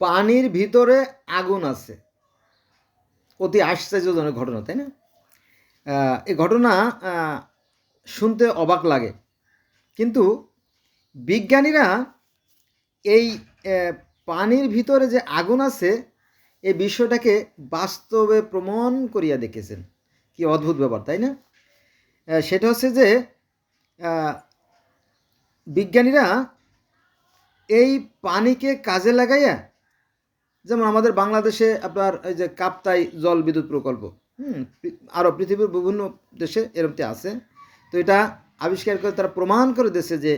পানির ভিতরে আগুন আছে। অতি আশ্চর্যজনক ঘটনা, তাই না? এই ঘটনা শুনতে অবাক লাগে। কিন্তু বিজ্ঞানীরা এই পানির ভিতরে যে আগুন আছে এই বিষয়টাকে বাস্তবে প্রমাণ করিয়া দেখেছেন। কি অদ্ভুত ব্যাপার, তাই না? সেটা হচ্ছে যে বিজ্ঞানীরা এই পানিকে কাজে লাগাইয়া যেমন আমাদের বাংলাদেশে আপনার এই যে কাপ্তাই জল বিদ্যুৎ প্রকল্প, হুম আরও পৃথিবীর বিভিন্ন দেশে এরমটি আছে। তো এটা আবিষ্কার করে তারা প্রমাণ করে দিয়েছে যে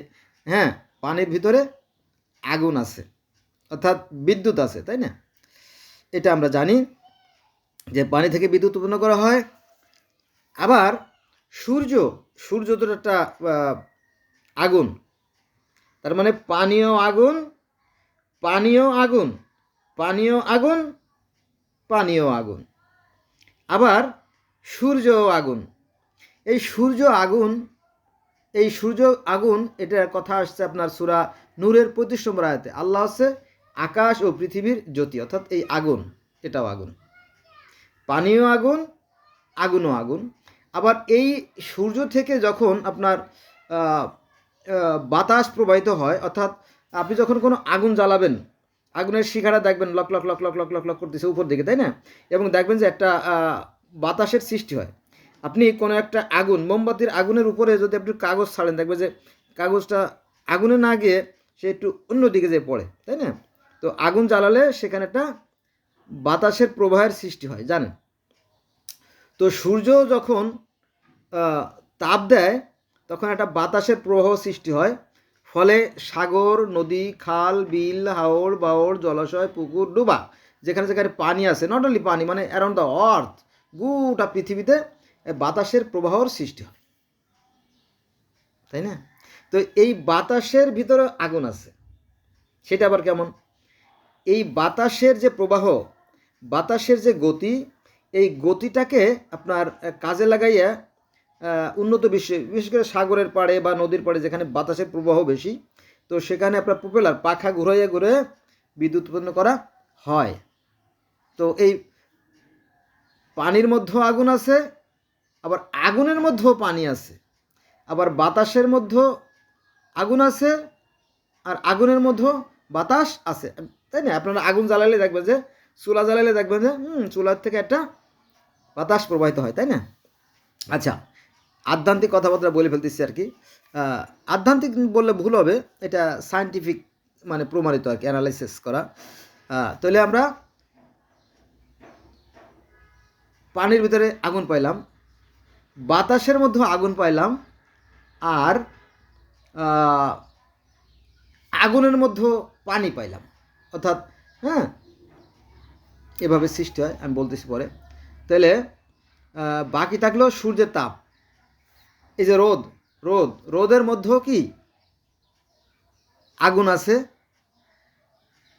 হ্যাঁ পানির ভিতরে আগুন আছে, অর্থাৎ বিদ্যুৎ আছে, তাই না? এটা আমরা জানি যে পানি থেকে বিদ্যুৎ উৎপন্ন করা হয়। আবার সূর্য সূর্য তো একটা আগুন, তার মানে পানীয় আগুন পানীয় আগুন পানীয় আগুন পানীয় আগুন। আবার সূর্য আগুন। এই সূর্য আগুন, এই সূর্য আগুন, এটার কথা আসছে আপনার সুরা নূরের পঁয়ত্রিশ নম্বর আয়াতে। আল্লাহ হচ্ছে আকাশ ও পৃথিবীর জ্যোতি, অর্থাৎ এই আগুন, এটাও আগুন। পানীয় আগুন, আগুনও আগুন। আবার এই সূর্য থেকে যখন আপনার বাতাস প্রবাহিত হয়, অর্থাৎ আপনি যখন কোনো আগুন জ্বালাবেন আগুনের শিখাটা দেখবেন, লক লক লক লক লক লক লক করতেছে উপর দিকে, তাই না? এবং দেখবেন যে একটা বাতাসের সৃষ্টি হয়। আপনি কোনো একটা আগুন, মোমবাতির আগুনের উপরে যদি আপনি কাগজ ছাড়েন, দেখবেন যে কাগজটা আগুনে না গিয়ে সে একটু অন্যদিকে যে পড়ে, তাই না? তো আগুন জ্বালালে সেখানে একটা বাতাসের প্রবাহের সৃষ্টি হয়, জানেন? তো সূর্য যখন তাপ দেয়, তখন একটা বাতাসের প্রবাহ সৃষ্টি হয়। ফলে সাগর, নদী, খাল, বিল হাওড় বাওড় জলাশয়, পুকুর, ডুবা, যেখানে যেখানে পানি আছে নট অনলি পানি মানে অ্যারাউন্ড দ্য আর্থ গোটা পৃথিবীতে বাতাসের প্রবাহর সৃষ্টি হয়। তাই না? তো এই বাতাসের ভিতরে আগুন আছে। সেটা আবার কেমন? এই বাতাসের যে প্রবাহ, বাতাসের যে গতি, এই গতিটাকে আপনার কাজে লাগাইয়া উন্নত বিশ্বে, বিশেষ করে সাগরের পাড়ে বা নদীর পাড়ে যেখানে বাতাসের প্রবাহ বেশি, তো সেখানে আপনার প্রপেলার, পাখা ঘুরাইয়া ঘুরে বিদ্যুৎ উৎপন্ন করা হয়। তো এই পানির মধ্যেও আগুন আছে, আবার আগুনের মধ্যেও পানি আছে, আবার বাতাসের মধ্যেও আগুন আছে, আর আগুনের মধ্যেও বাতাস আছে। তাই না? আপনারা আগুন জ্বালালে দেখবেন যে, চুলা জ্বালালে দেখবেন যে, হুম, চুলার থেকে একটা বাতাস প্রবাহিত হয়, তাই না? আচ্ছা আধ্যান্তিক কথাবার্তা বলে ফেলতেছি আর কি। আধ্যান্তিক বললে ভুল হবে, এটা সায়েন্টিফিক মানে প্রমাণিত আর কি অ্যানালাইসিস করা। তাহলে আমরা পানির ভিতরে আগুন পাইলাম, বাতাসের মধ্যে আগুন পাইলাম, আর আগুনের মধ্যে পানি পাইলাম। অর্থাৎ হ্যাঁ এভাবে সৃষ্টি হয়, আমি বলতেছি পরে। তাহলে বাকি থাকল সূর্যের তাপ। এই যে রোদ রোদ, রোদের মধ্যেও কি? আগুন আছে,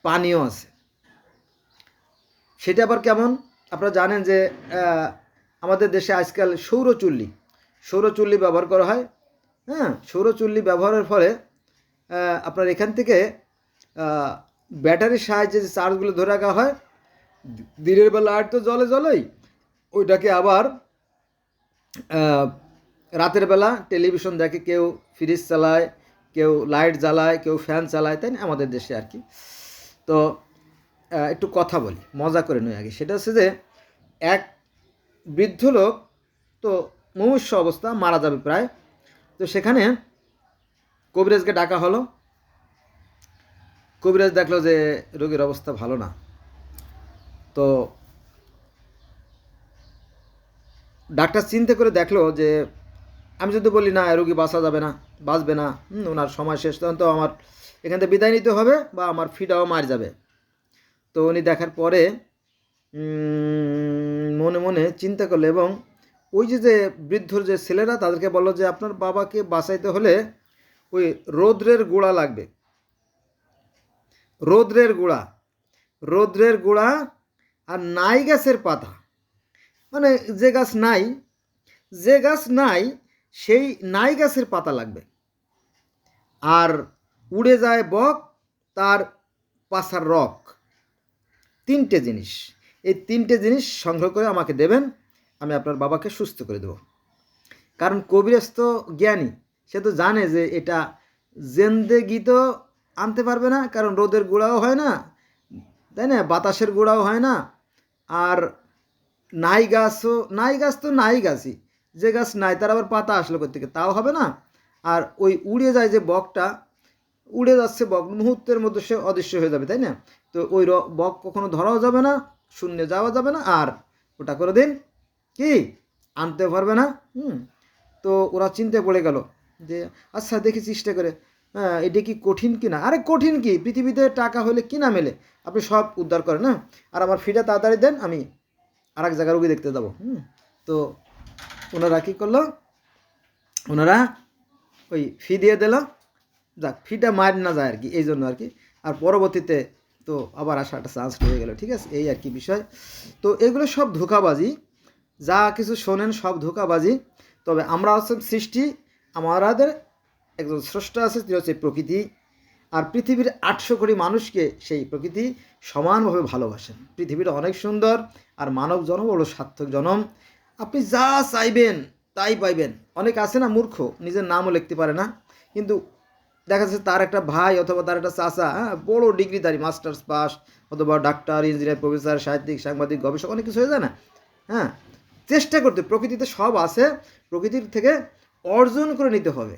পানিও আছে। সেটা আবার কেমন? আপনারা জানেন যে আমাদের দেশে আজকাল সৌরচুল্লি সৌরচুল্লি ব্যবহার করা হয়। হ্যাঁ সৌরচুল্লি ব্যবহারের ফলে আপনার এখান থেকে ব্যাটারির সাহায্যে যে চার্জগুলো ধরে রাখা হয়, দিনের বেলা আর তো জলে জলেই, ওইটাকে আবার রাতের বেলা টেলিভিশন দেখে কেউ ফ্রিজ চালায়, কেউ লাইট জ্বালায়, কেউ ফ্যান চালায়, তাই না? আমাদের দেশে আর কি। তো একটু কথা বলি, মজা করে নই আগে। সেটা হচ্ছে যে, এক বৃদ্ধ লোক, তো মুমূর্ষ অবস্থা, মারা যাবে প্রায়। তো সেখানে কবিরাজকে ডাকা হলো। কবিরাজ দেখল যে, রোগীর অবস্থা ভালো না। তো ডাক্তার চিন্তা করে দেখল যে আমি যদি বলি, না রোগী বাঁচা যাবে না, বাঁচবে না ওনার সময় শেষ তখন তো আমার এখান থেকে বিদায় নিতে হবে বা আমার ফিটাও মার যাবে। তো উনি দেখার পরে মনে মনে চিন্তা করল এবং ওই যে যে বৃদ্ধর যে ছেলেরা, তাদেরকে বলল যে, আপনার বাবাকে বাঁচাইতে হলে ওই রৌদ্রের গুঁড়া লাগবে। রৌদ্রের গুঁড়া রৌদ্রের গুঁড়া আর নাই গাছের পাতা। মানে যে গাছ নাই, যে গাছ নাই সেই নাই গাছের পাতা লাগবে। আর উড়ে যায় বক, তার পাশার রক। তিনটে জিনিস। এই তিনটে জিনিস সংগ্রহ করে আমাকে দেবেন, আমি আপনার বাবাকে সুস্থ করে দেবো। কারণ কবিরাজ তো জ্ঞানী, সে তো জানে যে এটা জেন্দেগি তো আনতে পারবে না, কারণ রোদের গোড়াও হয় না, তাই না? বাতাসের গোড়াও হয় না। আর নাই গাছও, নাই গাছ তো নাই গাছই। যে গাছ নাই, তার আবার পাতা আসলো থেকে তাও হবে না। আর ওই উড়ে যায় যে বকটা, উড়ে যাচ্ছে বক, মুহূর্তের মধ্যে সে অদৃশ্য হয়ে যাবে, তাই না? তো ওই বক কখনো ধরাও যাবে না, শূন্যে যাওয়া যাবে না, আর ওটা করে দিন। কি? আনতে পারবে না। হুম। তো ওরা চিন্তায় পড়ে গেল যে আচ্ছা দেখি চেষ্টা করে। হ্যাঁ এটা কি কঠিন কি না আরে কঠিন কি? পৃথিবীতে টাকা হলে কি না মেলে? আপনি সব উদ্ধার করেন না আর আমার ফিটা তাড়াতাড়ি দেন, আমি আর এক জায়গায় রুগী দেখতে যাব। হুম। তো ওনারা কী করল? ওনারা ওই ফি দিয়ে দিল। যাক ফিটা মার না যায় আর কি এই জন্য আর কি আর পরবর্তীতে তো আবার আসা একটা চান্স হয়ে গেল, ঠিক আছে? এই আর কি বিষয়। তো এগুলো সব ধোকাবাজি। যা কিছু শোনেন সব ধোকাবাজি। তবে আমরা হচ্ছে সৃষ্টি, আমাদের একজন স্রষ্টা আছে, তিনি হচ্ছে প্রকৃতি। আর পৃথিবীর আটশো কোটি মানুষকে সেই প্রকৃতি সমানভাবে ভালোবাসেন। পৃথিবীটা অনেক সুন্দর, আর মানব জনম হলো সার্থক জনম। আপনি যা চাইবেন তাই পাইবেন। অনেক আছে না মূর্খ, নিজের নামও লিখতে পারে না। কিন্তু দেখা যাচ্ছে তার একটা ভাই অথবা তার একটা চাচা হ্যাঁ বড় ডিগ্রিধারী, মাস্টার্স পাস, অথবা ডাক্তার, ইঞ্জিনিয়ার, প্রফেসর, সাহিত্যিক, সাংবাদিক, গবেষক, অনেক কিছু হয়ে যায় না হ্যাঁ চেষ্টা করতে প্রকৃতিতে সব আছে, প্রকৃতির থেকে অর্জন করে নিতে হবে।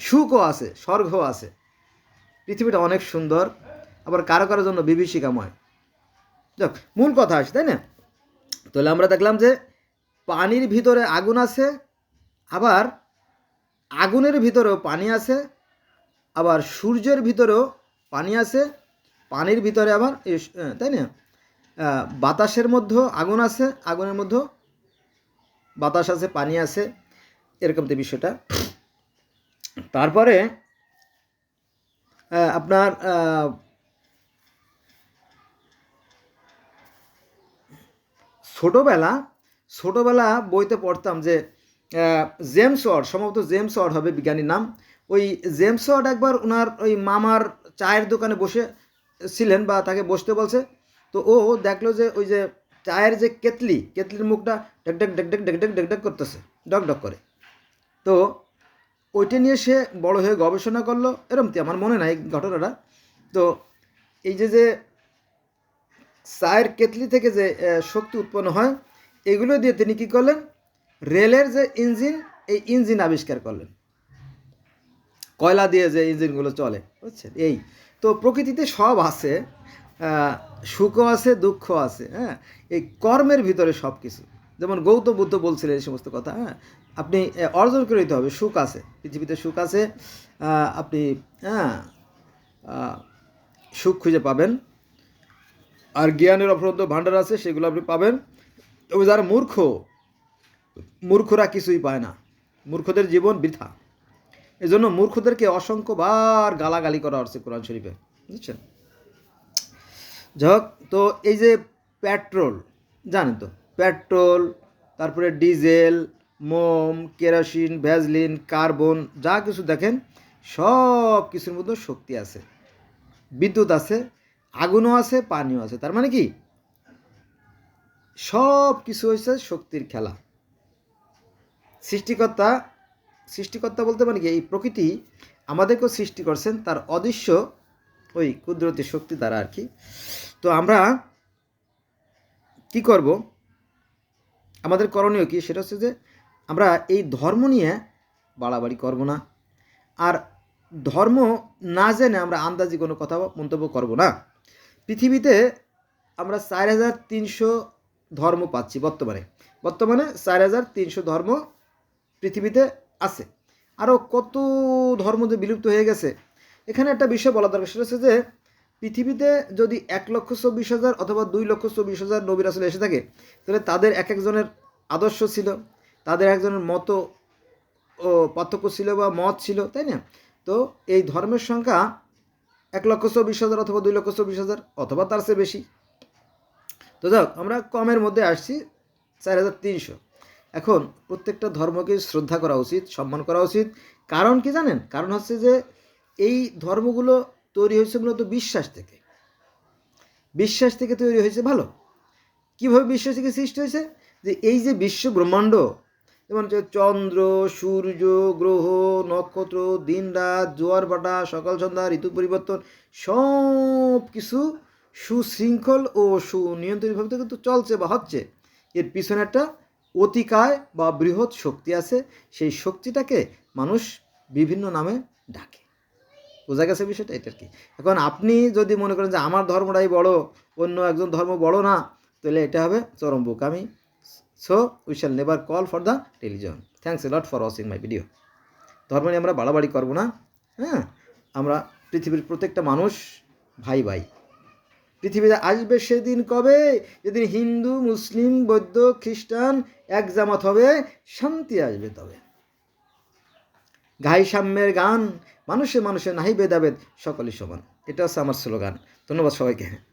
সুখও আছে, স্বর্গও আছে। পৃথিবীটা অনেক সুন্দর, আবার কারও কারোর জন্য বিভীষিকাময়। যাক, মূল কথা আছে তাই না? তাহলে আমরা দেখলাম যে পানির ভিতরে আগুন আছে, আবার আগুনের ভিতরেও পানি আছে, আবার সূর্যের ভিতরেও পানি আছে, পানির ভিতরে আবার তাই না? বাতাসের মধ্যেও আগুন আছে, আগুনের মধ্যেও বাতাস আছে, পানি আছে, এরকম তো বিষয়টা। তারপরে আপনার ছোটোবেলা ছোটোবেলা বইতে পড়তাম যে জেমস ওয়ার্ড, সম্ভবত জেমস ওয়ার্ড হবে বিজ্ঞানীর নাম। ওই জেমস ওয়ার্ড একবার ওনার ওই মামার চায়ের দোকানে বসে ছিলেন বা তাকে বসতে বলছে। তো ও দেখল যে, ওই যে চায়ের যে কেতলি, কেতলির মুখটা ডেক ডেক ডেক ডেক ডেক ডেক ডেক ডেক করতেছে, ডক ডক করে। তো ওইটা নিয়ে সে বড় হয়ে গবেষণা করল এরম কি আমার মনে নাই ঘটনাটা। তো এই যে যে চায়ের কেতলি থেকে যে শক্তি উৎপন্ন হয় এগুলো দিয়ে তিনি কি করলেন? রেলের যে ইঞ্জিন, এই ইঞ্জিন আবিষ্কার করলেন। কয়লা দিয়ে যে ইঞ্জিনগুলো চলে, বুঝছেন? এই। তো প্রকৃতিতে সব আছে সুখও আছে দুঃখ আছে হ্যাঁ? এই কর্মের ভিতরে সব কিছু যেমন গৌতম বুদ্ধ বলছিলেন এই সমস্ত কথা হ্যাঁ? আপনি অর্জন করে দিতে হবে, সুখ আছে, পৃথিবীতে সুখ আছে আপনি হ্যাঁ সুখ খুঁজে পাবেন। আর জ্ঞানের অপরন্ত ভাণ্ডার আছে, সেগুলো আপনি পাবেন। তবে যারা মূর্খ, মূর্খরা কিছুই পায় না। মূর্খদের জীবন বৃথা। এজন্য মূর্খদেরকে অসংখ্যবার গালাগালি করা হচ্ছে কোরআন শরীফে। বুঝছেন? যাক তো এই যে পেট্রোল, জানেন তো, পেট্রোল, তারপরে ডিজেল, মোম, কেরোসিন, ভ্যাজলিন, কার্বন, যা কিছু দেখেন, সব কিছুর মধ্যে শক্তি আছে। বিদ্যুৎ আছে, আগুনও আছে, পানিও আছে। তার মানে কি? সব কিছু হয়েছে শক্তির খেলা। সৃষ্টিকর্তা সৃষ্টিকর্তা বলতে মানে কি? এই প্রকৃতি আমাদেরকেও সৃষ্টি করছেন, তার অদৃশ্য ওই কুদরতি শক্তি দ্বারা আর কি। তো আমরা কি করব? আমাদের করণীয় কি? সেটা হচ্ছে যে আমরা এই ধর্ম নিয়ে বাড়াবাড়ি করব না। আর ধর্ম না জেনে আমরা আন্দাজি কোনো কথা মন্তব্য করব না। পৃথিবীতে আমরা চার হাজার তিনশো ধর্ম পাচ্ছি বর্তমানে। বর্তমানে চার হাজার তিনশো ধর্ম পৃথিবীতে আছে। আরও কত ধর্ম যে বিলুপ্ত হয়ে গেছে, এখানে একটা বিষয় বলা দরকার, সেটা হচ্ছে যে পৃথিবীতে যদি এক লক্ষ চব্বিশ হাজার অথবা দুই লক্ষ চব্বিশ হাজার নবীর আসলে এসে থাকে, তাহলে তাদের এক একজনের আদর্শ ছিল, তাদের একজনের মতো পার্থক্য ছিল বা মত ছিল, তাই না? তো এই ধর্মের সংখ্যা এক লক্ষ চব্বিশ হাজার অথবা দুই লক্ষ চব্বিশ হাজার অথবা তার চেয়ে বেশি। তো যাক আমরা কমের মধ্যে আসছি চার হাজার তিনশো। এখন প্রত্যেকটা ধর্মকে শ্রদ্ধা করা উচিত, সম্মান করা উচিত। কারণ কি জানেন? কারণ হচ্ছে যে এই ধর্মগুলো তৈরি হয়েছে মূলত বিশ্বাস থেকে। বিশ্বাস থেকে তৈরি হয়েছে ভালো। কীভাবে বিশ্বাস থেকে সৃষ্টি হয়েছে? যে এই যে বিশ্ব ব্রহ্মাণ্ড, যেমন হচ্ছে চন্দ্র, সূর্য, গ্রহ, নক্ষত্র, দিন, রাত, জোয়ার, ভাটা, সকাল, সন্ধ্যা, ঋতু পরিবর্তন সব কিছু সুশৃঙ্খল ও সুনিয়ন্ত্রিতভাবে কিন্তু চলছে বা হচ্ছে। এর পিছনে একটা অতিকায় বা বৃহৎ শক্তি আছে। সেই শক্তিটাকে মানুষ বিভিন্ন নামে ডাকে। বোঝা গেছে বিষয়টা এটা কি? এখন আপনি যদি মনে করেন যে আমার ধর্মটাই বড়, অন্য একজন ধর্ম বড় না, তাহলে এটা হবে চরম বোকামি। So we shall never call for the religion thanks lot for watching my video ধর্ম নিয়ে আমরা বাড়াবাড়ি করব না। হ্যাঁ আমরা পৃথিবীর প্রত্যেকটা মানুষ ভাই ভাই। পৃথিবীতে আসবে সেদিন কবে? যেদিন হিন্দু, মুসলিম, বৌদ্ধ, খ্রিস্টান এক জামাত হবে, শান্তি আসবে তবে। ঘাই সাম্যের গান, মানুষে মানুষে নাহি ভেদাভেদ সকলে সমান। এটা হচ্ছে আমার স্লোগান। ধন্যবাদ সবাইকে।